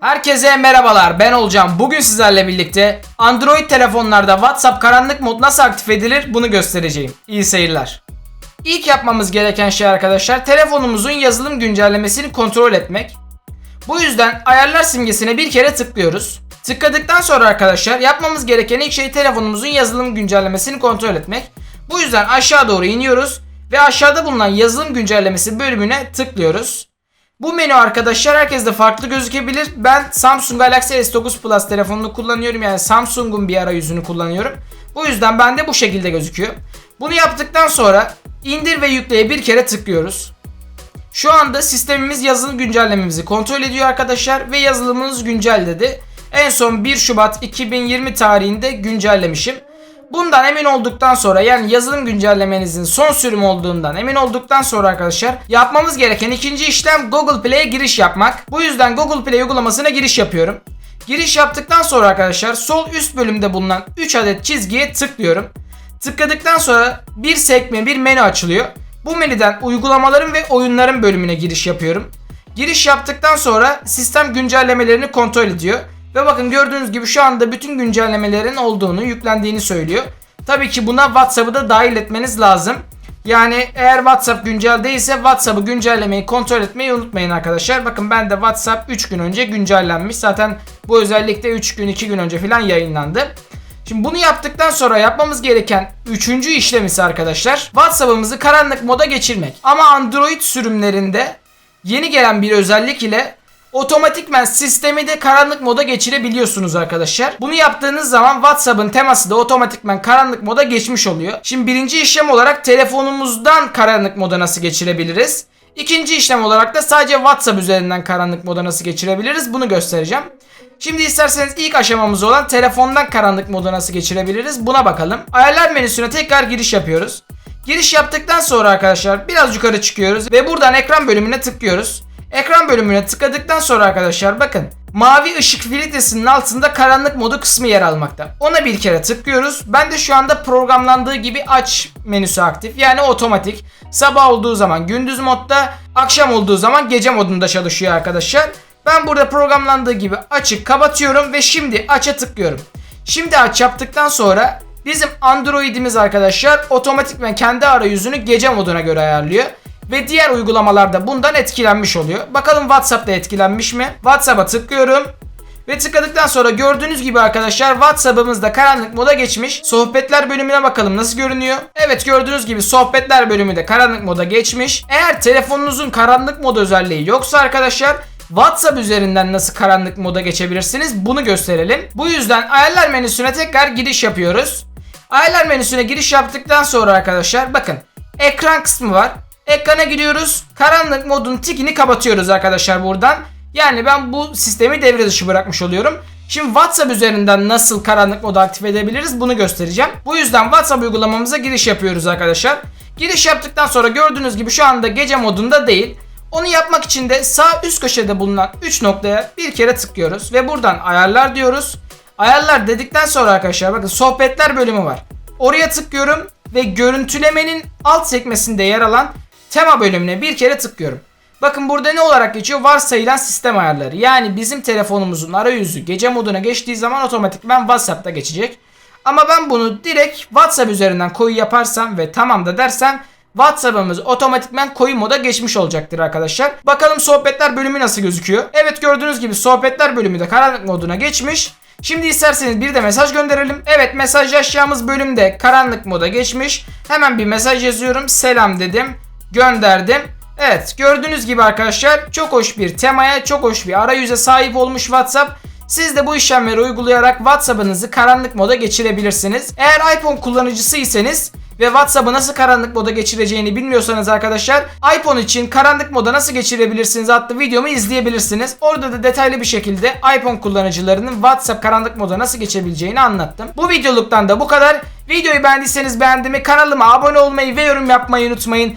Herkese merhabalar ben Olcan. Bugün sizlerle birlikte Android telefonlarda WhatsApp karanlık mod nasıl aktif edilir bunu göstereceğim. İyi seyirler. İlk yapmamız gereken şey arkadaşlar telefonumuzun yazılım güncellemesini kontrol etmek. Bu yüzden ayarlar simgesine bir kere tıklıyoruz. Tıkladıktan sonra arkadaşlar yapmamız gereken ilk şey telefonumuzun yazılım güncellemesini kontrol etmek. Bu yüzden aşağı doğru iniyoruz ve aşağıda bulunan yazılım güncellemesi bölümüne tıklıyoruz. Bu menü arkadaşlar herkeste farklı gözükebilir. Ben Samsung Galaxy S9 Plus telefonunu kullanıyorum. Yani Samsung'un bir arayüzünü kullanıyorum. Bu yüzden bende bu şekilde gözüküyor. Bunu yaptıktan sonra indir ve yükleye bir kere tıklıyoruz. Şu anda sistemimiz yazılım güncellememizi kontrol ediyor arkadaşlar ve yazılımınız güncel dedi. En son 1 Şubat 2020 tarihinde güncellemişim. Bundan emin olduktan sonra yani yazılım güncellemenizin son sürüm olduğundan emin olduktan sonra arkadaşlar yapmamız gereken ikinci işlem Google Play'e giriş yapmak. Bu yüzden Google Play uygulamasına giriş yapıyorum. Giriş yaptıktan sonra arkadaşlar sol üst bölümde bulunan 3 adet çizgiye tıklıyorum. Tıkladıktan sonra bir sekme bir menü açılıyor. Bu menüden uygulamaların ve oyunların bölümüne giriş yapıyorum. Giriş yaptıktan sonra sistem güncellemelerini kontrol ediyor. Ve bakın gördüğünüz gibi şu anda bütün güncellemelerin olduğunu, yüklendiğini söylüyor. Tabii ki buna WhatsApp'ı da dahil etmeniz lazım. Yani eğer WhatsApp güncel değilse WhatsApp'ı güncellemeyi kontrol etmeyi unutmayın arkadaşlar. Bakın ben de WhatsApp 3 gün önce güncellenmiş. Zaten bu özellikle 3 gün 2 gün önce falan yayınlandı. Şimdi bunu yaptıktan sonra yapmamız gereken üçüncü işlem ise arkadaşlar WhatsApp'ımızı karanlık moda geçirmek. Ama Android sürümlerinde yeni gelen bir özellik ile otomatikmen sistemi de karanlık moda geçirebiliyorsunuz arkadaşlar. Bunu yaptığınız zaman WhatsApp'ın teması da otomatikmen karanlık moda geçmiş oluyor. Şimdi birinci işlem olarak telefonumuzdan karanlık moda nasıl geçirebiliriz? İkinci işlem olarak da sadece WhatsApp üzerinden karanlık moda nasıl geçirebiliriz bunu göstereceğim. Şimdi isterseniz ilk aşamamız olan telefondan karanlık moda nasıl geçirebiliriz buna bakalım. Ayarlar menüsüne tekrar giriş yapıyoruz. Giriş yaptıktan sonra arkadaşlar biraz yukarı çıkıyoruz ve buradan ekran bölümüne tıklıyoruz. Ekran bölümüne tıkladıktan sonra arkadaşlar bakın mavi ışık filtresinin altında karanlık modu kısmı yer almakta. Ona bir kere tıklıyoruz. Ben de şu anda programlandığı gibi aç menüsü aktif. Yani otomatik. Sabah olduğu zaman gündüz modda, akşam olduğu zaman gece modunda çalışıyor arkadaşlar. Ben burada programlandığı gibi açık kapatıyorum ve şimdi aç'a tıklıyorum. Şimdi aç yaptıktan sonra bizim Android'imiz arkadaşlar otomatikmen kendi arayüzünü gece moduna göre ayarlıyor. Ve diğer uygulamalarda bundan etkilenmiş oluyor. Bakalım WhatsApp'ta etkilenmiş mi? WhatsApp'a tıklıyorum. Ve tıkladıktan sonra gördüğünüz gibi arkadaşlar WhatsApp'ımız da karanlık moda geçmiş. Sohbetler bölümüne bakalım nasıl görünüyor. Evet gördüğünüz gibi sohbetler bölümü de karanlık moda geçmiş. Eğer telefonunuzun karanlık moda özelliği yoksa arkadaşlar WhatsApp üzerinden nasıl karanlık moda geçebilirsiniz bunu gösterelim. Bu yüzden ayarlar menüsüne tekrar giriş yapıyoruz. Ayarlar menüsüne giriş yaptıktan sonra arkadaşlar bakın ekran kısmı var. Ekrana giriyoruz. Karanlık modun tikini kapatıyoruz arkadaşlar buradan. Yani ben bu sistemi devre dışı bırakmış oluyorum. Şimdi WhatsApp üzerinden nasıl karanlık modu aktif edebiliriz bunu göstereceğim. Bu yüzden WhatsApp uygulamamıza giriş yapıyoruz arkadaşlar. Giriş yaptıktan sonra gördüğünüz gibi şu anda gece modunda değil. Onu yapmak için de sağ üst köşede bulunan 3 noktaya bir kere tıklıyoruz ve buradan ayarlar diyoruz. Ayarlar dedikten sonra arkadaşlar bakın sohbetler bölümü var. Oraya tıklıyorum ve görüntülemenin alt sekmesinde yer alan tema bölümüne bir kere tıklıyorum. Bakın burada ne olarak geçiyor? Varsayılan sistem ayarları. Yani bizim telefonumuzun arayüzü gece moduna geçtiği zaman otomatikman WhatsApp'ta geçecek. Ama ben bunu direkt WhatsApp üzerinden koyu yaparsam ve tamam da dersem WhatsApp'ımız otomatikman koyu moda geçmiş olacaktır arkadaşlar. Bakalım sohbetler bölümü nasıl gözüküyor. Evet gördüğünüz gibi sohbetler bölümü de karanlık moduna geçmiş. Şimdi isterseniz bir de mesaj gönderelim. Evet mesajlaşacağımız bölümde karanlık moda geçmiş. Hemen bir mesaj yazıyorum. Selam dedim. Gönderdim. Evet gördüğünüz gibi arkadaşlar çok hoş bir temaya çok hoş bir arayüze sahip olmuş WhatsApp. Siz de bu işlemleri uygulayarak WhatsApp'ınızı karanlık moda geçirebilirsiniz. Eğer iPhone kullanıcısıysanız ve WhatsApp'ı nasıl karanlık moda geçireceğini bilmiyorsanız arkadaşlar iPhone için karanlık moda nasıl geçirebilirsiniz adlı videomu izleyebilirsiniz. Orada da detaylı bir şekilde iPhone kullanıcılarının WhatsApp karanlık moda nasıl geçebileceğini anlattım. Bu videoluktan da bu kadar. Videoyu beğendiyseniz beğendiğimi kanalıma abone olmayı ve yorum yapmayı unutmayın.